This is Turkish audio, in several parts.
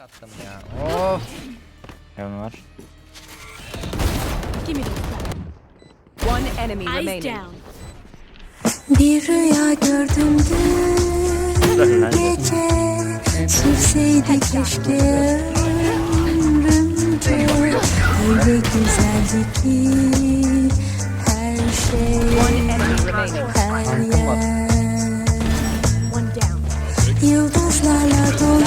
Attım ya. Of. Heaven var. Give me. One enemy Eyes remaining. down. Bir rüya gördüm dün gece Sürseydi keşke ömrümce Öyle güzeldi ki her şey Enemy remaining. her yer One down. Yıldızlarla dolu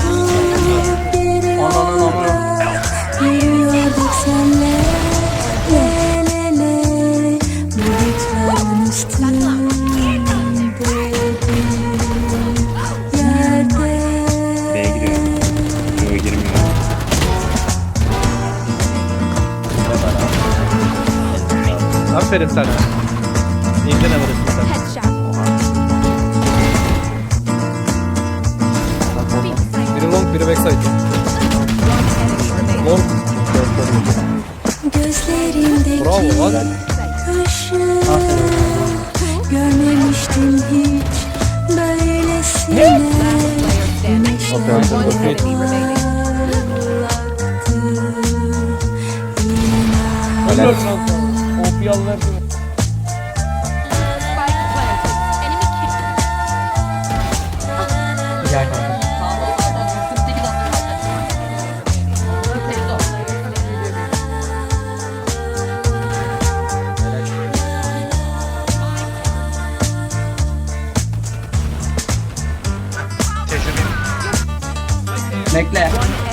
Aferin sana. İndin alırsın sen. Biri long biri backside. Long. Bravo lan. Görmemiştim hiç böylesine enemy remaining. Helal. Gel kanka. Bekle.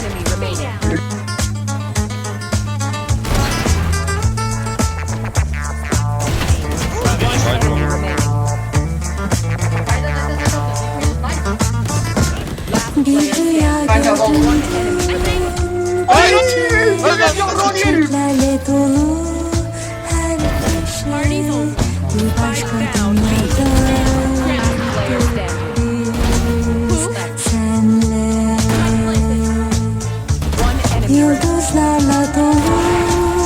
Yıldızlarla dolu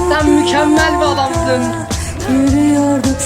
Sen mükemmel bir adamsın. Yürüyorduk